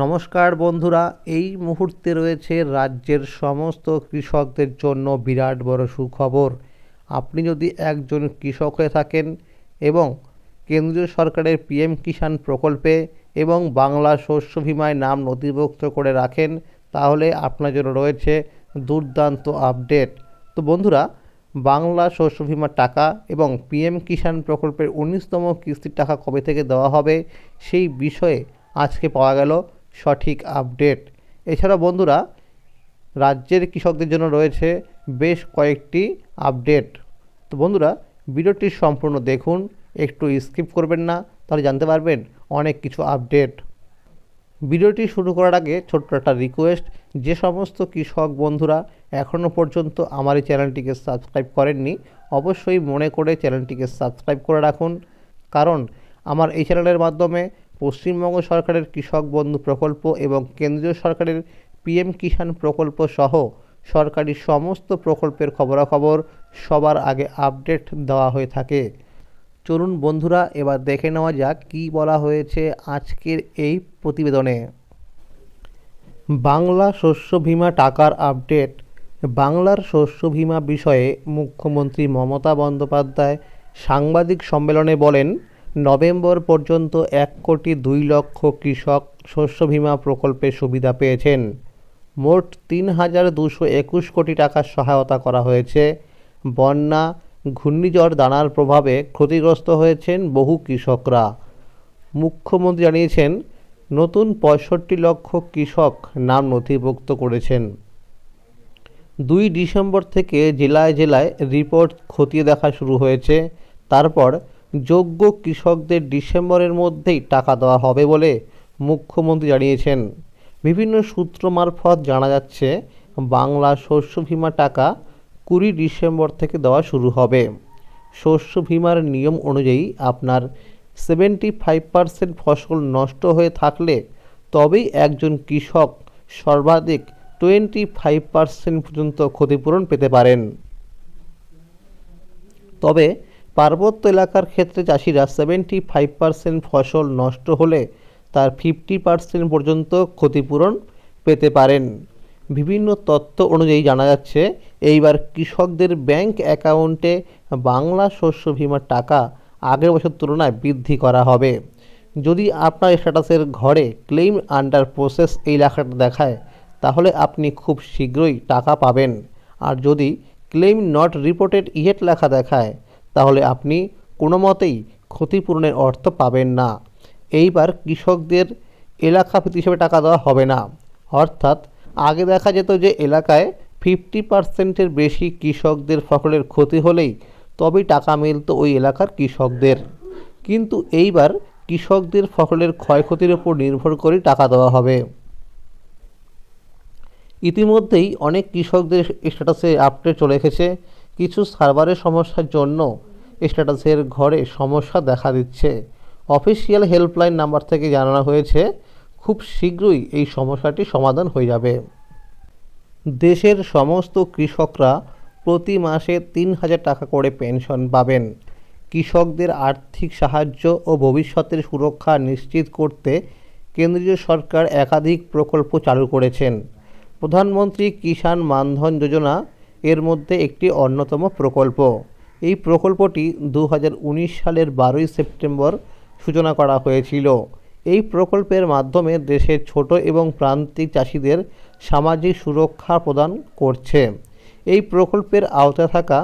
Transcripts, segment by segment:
নমস্কার বন্ধুরা, এই মুহূর্তে রয়েছে রাজ্যের সমস্ত কৃষকদের জন্য বিরাট বড় সুখবর। আপনি যদি একজন কৃষক হয়ে থাকেন এবং কেন্দ্রীয় সরকারের পিএম কিষাণ প্রকল্পে এবং বাংলা শস্য বিমায় নাম নথিভুক্ত করে রাখেন, তাহলে আপনার জন্য রয়েছে দুর্দান্ত আপডেট। তো বন্ধুরা, বাংলা শস্য বিমার টাকা এবং পিএম কিষাণ প্রকল্পের উনিশতম কিস্তির টাকা কবে থেকে দেওয়া হবে সেই বিষয়ে আজকে পাওয়া গেল সঠিক আপডেট। এছাড়া বন্ধুরা, রাজ্যের কৃষকদের জন্য রয়েছে বেশ কয়েকটি আপডেট। তো বন্ধুরা, ভিডিওটি সম্পূর্ণ দেখুন, একটু স্কিপ করবেন না, তাহলে জানতে পারবেন অনেক কিছু আপডেট। ভিডিওটি শুরু করার আগে ছোট্ট একটা রিকোয়েস্ট যে সমস্ত কৃষক বন্ধুরা এখনও পর্যন্ত আমার এই চ্যানেলটিকে সাবস্ক্রাইব করেননি, অবশ্যই মনে করে চ্যানেলটিকে সাবস্ক্রাইব করে রাখুন। কারণ, আমার এই চ্যানেলের মাধ্যমে পশ্চিমবঙ্গ সরকারের কৃষক বন্ধু প্রকল্প এবং কেন্দ্রীয় সরকারের পিএম কিষাণ প্রকল্প সহ সরকারি সমস্ত প্রকল্পের খবরাখবর সবার আগে আপডেট দেওয়া হয়ে থাকে। চলুন বন্ধুরা, এবার দেখে নেওয়া যাক কী বলা হয়েছে আজকের এই প্রতিবেদনে। বাংলা শস্য বীমা টাকার আপডেট। বাংলার শস্য বীমা বিষয়ে মুখ্যমন্ত্রী মমতা বন্দ্যোপাধ্যায় সাংবাদিক সম্মেলনে বলেন নভেম্বর পর্যন্ত এক কোটি দুই লক্ষ কৃষক শস্য বীমা প্রকল্পের সুবিধা পেয়েছেন। মোট তিন হাজার দুশো একুশ কোটি টাকার সহায়তা করা হয়েছে। বন্যা, ঘূর্ণিঝড়, দানার প্রভাবে ক্ষতিগ্রস্ত হয়েছেন বহু কৃষকরা। মুখ্যমন্ত্রী জানিয়েছেন, নতুন পঁয়ষট্টি লক্ষ কৃষক নাম নথিভুক্ত করেছেন। দুই ডিসেম্বর থেকে জেলায় জেলায় রিপোর্ট খতিয়ে দেখা শুরু হয়েছে। তারপর যোগ্য কৃষকদের ডিসেম্বরের মধ্যেই টাকা দেওয়া হবে বলে মুখ্যমন্ত্রী জানিয়েছেন। বিভিন্ন সূত্র মারফত জানা যাচ্ছে, বাংলা শস্য বীমা টাকা কুড়ি ডিসেম্বর থেকে দেওয়া শুরু হবে। শস্য বীমার নিয়ম অনুযায়ী আপনার সেভেন্টি ফাইভ পার্সেন্ট ফসল নষ্ট হয়ে থাকলে তবেই একজন কৃষক সর্বাধিক টোয়েন্টি ফাইভ পার্সেন্ট পর্যন্ত ক্ষতিপূরণ পেতে পারেন। তবে পার্বত্য এলাকার ক্ষেত্রে চাষিরা সেভেন্টি ফাইভ পার্সেন্ট ফসল নষ্ট হলে তার ফিফটি পার্সেন্ট পর্যন্ত ক্ষতিপূরণ পেতে পারেন। বিভিন্ন তথ্য অনুযায়ী জানা যাচ্ছে, এইবার কৃষকদের ব্যাংক অ্যাকাউন্টে বাংলা শস্য বিমার টাকা আগের বছর তুলনায় বৃদ্ধি করা হবে। যদি আপনার স্ট্যাটাসের ঘরে ক্লেইম আন্ডার প্রসেস এই লেখাটা দেখায়, তাহলে আপনি খুব শীঘ্রই টাকা পাবেন। আর যদি ক্লেইম নট রিপোর্টেড ইয়েট লেখা দেখায় তাহলে আপনি কোনো মতেই ক্ষতিপূরণের অর্থ পাবেন না। এইবার কৃষকদের এলাকা হিসেবে টাকা দেওয়া হবে না। অর্থাৎ আগে দেখা যেত যে এলাকায় ফিফটি পার্সেন্টের বেশি কৃষকদের ফসলের ক্ষতি হলেই তবেই টাকা মিলত ওই এলাকার কৃষকদের। কিন্তু এইবার কৃষকদের ফসলের ক্ষয়ক্ষতির ওপর নির্ভর করে টাকা দেওয়া হবে। ইতিমধ্যেই অনেক কৃষকদের স্ট্যাটাসে আপডেট চলে এসেছে। কিছু সার্ভারের সমস্যার জন্য স্ট্যাটাসের ঘরে সমস্যা দেখা দিচ্ছে। অফিসিয়াল হেল্পলাইন নাম্বার থেকে জানানো হয়েছে, খুব শীঘ্রই এই সমস্যাটি সমাধান হয়ে যাবে। দেশের সমস্ত কৃষকরা প্রতি মাসে তিন হাজার টাকা করে পেনশন পাবেন। কৃষকদের আর্থিক সাহায্য ও ভবিষ্যতের সুরক্ষা নিশ্চিত করতে কেন্দ্রীয় সরকার একাধিক প্রকল্প চালু করেছেন। প্রধানমন্ত্রী কিষাণ মানধন যোজনা এর মধ্যে একটি অন্যতম প্রকল্প। এই প্রকল্পটি দু হাজার উনিশ সালের বারোই সেপ্টেম্বর সূচনা করা হয়েছিল। এই প্রকল্পের মাধ্যমে দেশের ছোট এবং প্রান্তিক চাষিদের সামাজিক সুরক্ষা প্রদান করছে। এই প্রকল্পের আওতায় থাকা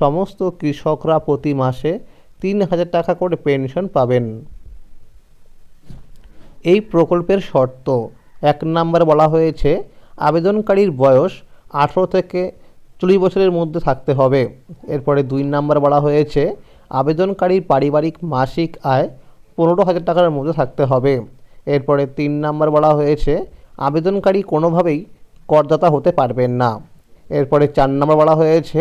সমস্ত কৃষকরা প্রতি মাসে তিন হাজার টাকা করে পেনশন পাবেন। এই প্রকল্পের শর্ত, এক নম্বর বলা হয়েছে, আবেদনকারীর বয়স আঠেরো থেকে চল্লিশ বছরের মধ্যে থাকতে হবে। এরপরে দুই নাম্বার বলা হয়েছে, আবেদনকারীর পারিবারিক মাসিক আয় পনেরো হাজার টাকার মধ্যে থাকতে হবে। এরপরে তিন নাম্বার বলা হয়েছে, আবেদনকারী কোনোভাবেই করদাতা হতে পারবেন না। এরপরে চার নম্বর বলা হয়েছে,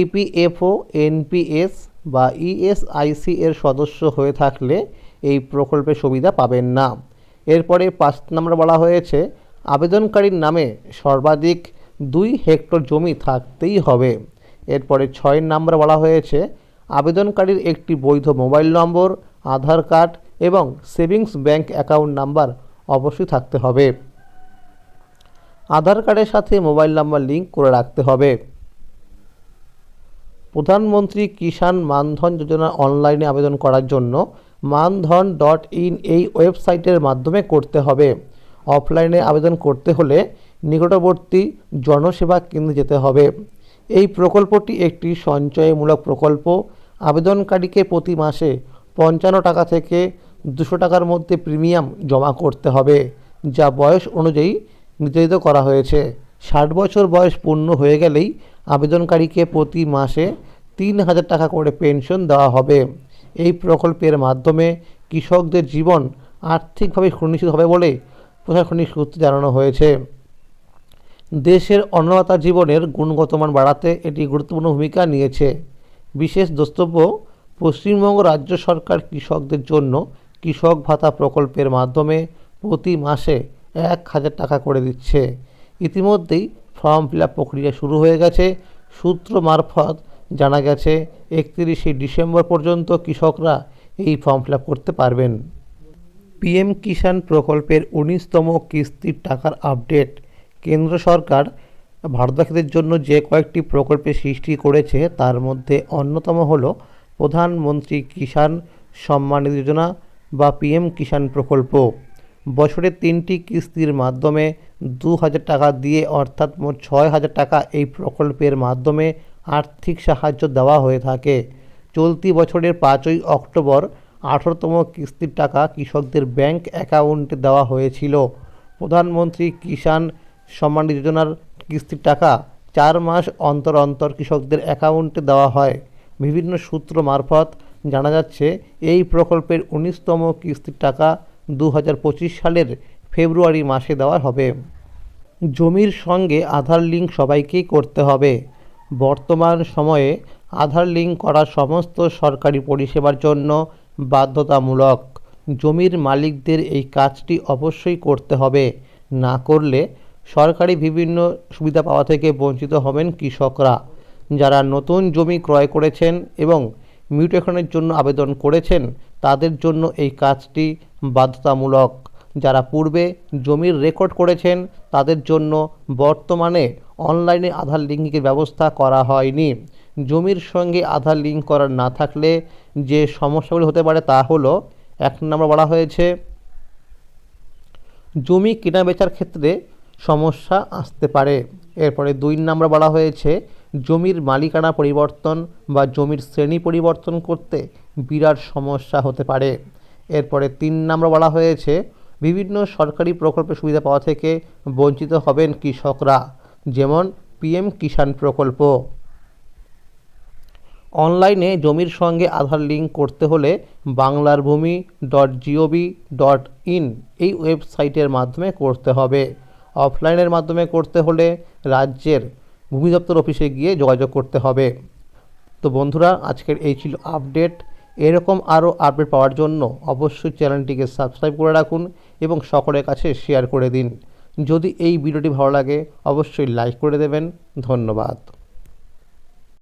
ইপিএফও, এনপিএস বা ইএসআইসি এর সদস্য হয়ে থাকলে এই প্রকল্পের সুবিধা পাবেন না। এরপরে পাঁচ নম্বর বলা হয়েছে, আবেদনকারীর নামে সর্বাধিক দুই হেক্টর জমি থাকতেই হবে। এরপরে ছয় নম্বর বলা হয়েছে, আবেদনকারীর একটি বৈধ মোবাইল নম্বর, আধার কার্ড এবং সেভিংস ব্যাংক অ্যাকাউন্ট নাম্বার অবশ্যই থাকতে হবে। আধার কার্ডের সাথে মোবাইল নাম্বার লিঙ্ক করে রাখতে হবে। প্রধানমন্ত্রী কিষাণ মানধন যোজনা অনলাইনে আবেদন করার জন্য মানধন ডট ইন এই ওয়েবসাইটের মাধ্যমে করতে হবে। অফলাইনে আবেদন করতে হলে নিকটবর্তী জনসেবা কেন্দ্রে যেতে হবে। এই প্রকল্পটি একটি সঞ্চয়মূলক প্রকল্প। আবেদনকারীকে প্রতি মাসে পঞ্চান্ন টাকা থেকে দুশো টাকার মধ্যে প্রিমিয়াম জমা করতে হবে, যা বয়স অনুযায়ী নির্ধারিত করা হয়েছে। ষাট বছর বয়স পূর্ণ হয়ে গেলেই আবেদনকারীকে প্রতি মাসে তিন হাজার টাকা করে পেনশন দেওয়া হবে। এই প্রকল্পের মাধ্যমে কৃষকদের জীবন আর্থিকভাবে সুনিশ্চিত হবে বলে প্রশাসনিক সূত্রে জানানো হয়েছে। দেশের অন্নদাতা জীবনের গুণগত মান বাড়াতে এটি গুরুত্বপূর্ণ ভূমিকা নিয়েছে। বিশেষ দ্রষ্টব্য, পশ্চিমবঙ্গ রাজ্য সরকার কৃষকদের জন্য কৃষক ভাতা প্রকল্পের মাধ্যমে প্রতি মাসে এক হাজার টাকা করে দিচ্ছে। ইতিমধ্যেই ফর্ম ফিল প্রক্রিয়া শুরু হয়ে গেছে। সূত্র মারফত জানা গেছে, একত্রিশে ডিসেম্বর পর্যন্ত কৃষকরা এই ফর্ম ফিল করতে পারবেন। পিএম কিষাণ প্রকল্পের উনিশতম কিস্তির টাকার আপডেট। কেন্দ্র সরকার ভারতবাসীদের জন্য যে কয়েকটি প্রকল্পের সৃষ্টি করেছে, তার মধ্যে অন্যতম হল প্রধানমন্ত্রী কিষাণ সম্মান যোজনা বা পিএম কিষাণ প্রকল্প। বছরে তিনটি কিস্তির মাধ্যমে দু হাজার টাকা দিয়ে, অর্থাৎ মোট ছয় হাজার টাকা এই প্রকল্পের মাধ্যমে আর্থিক সাহায্য দেওয়া হয়ে থাকে। চলতি বছরের পাঁচই অক্টোবর আঠারোতম কিস্তির টাকা কৃষকদের ব্যাংক অ্যাকাউন্টে দেওয়া হয়েছিল। প্রধানমন্ত্রী কিষাণ সম্মান যোজনার কিস্তির টাকা চার মাস অন্তর অন্তর কৃষকদের অ্যাকাউন্টে দেওয়া হয়। বিভিন্ন সূত্র মারফত জানা যাচ্ছে, এই প্রকল্পের উনিশতম কিস্তির টাকা দু হাজার পঁচিশ সালের ফেব্রুয়ারি মাসে দেওয়া হবে। জমির সঙ্গে আধার লিঙ্ক সবাইকেই করতে হবে। বর্তমান সময়ে আধার লিঙ্ক করা সমস্ত সরকারি পরিষেবার জন্য বাধ্যতামূলক। জমির মালিকদের এই কাজটি অবশ্যই করতে হবে। না করলে সরকারি বিভিন্ন সুবিধা পাওয়া থেকে বঞ্চিত হবেন কৃষকরা, যারা নতুন জমি ক্রয় করেছেন এবং মিউটেশনের জন্য আবেদন করেছেন, তাদের জন্য এই কাজটি বাধ্যতামূলক। যারা পূর্বে জমির রেকর্ড করেছেন, তাদের জন্য বর্তমানে অনলাইনে আধার লিঙ্কের ব্যবস্থা করা হয়নি। জমির সঙ্গে আধার লিঙ্ক করা না থাকলে যে সমস্যাগুলি হতে পারে তা হলো, এক নম্বর বলা হয়েছে, জমি কেনা বেচার ক্ষেত্রে সমস্যা আসতে পারে। এরপরে দুই নম্বর বলা হয়েছে, জমির মালিকানা পরিবর্তন বা জমির শ্রেণি পরিবর্তন করতে বিরাট সমস্যা হতে পারে। এরপরে তিন নম্বর বলা হয়েছে, বিভিন্ন সরকারি প্রকল্পের সুবিধা পাওয়া থেকে বঞ্চিত হবেন কৃষকরা, যেমন পিএম কিষাণ প্রকল্প। অনলাইনে জমির সঙ্গে আধার লিঙ্ক করতে হলে বাংলার ভূমি ডট জিওভি ডট ইন এই ওয়েবসাইটের মাধ্যমে করতে হবে। অফলাইনের মাধ্যমে করতে হলে রাজ্যের ভূমি দপ্তর অফিসে গিয়ে যোগাযোগ করতে হবে। তো বন্ধুরা, আজকের এই ছিল আপডেট। এরকম আরও আপডেট পাওয়ার জন্য অবশ্যই চ্যানেলটিকে সাবস্ক্রাইব করে রাখুন এবং সকলের কাছে শেয়ার করে দিন। যদি এই ভিডিওটি ভালো লাগে, অবশ্যই লাইক করে দেবেন। ধন্যবাদ।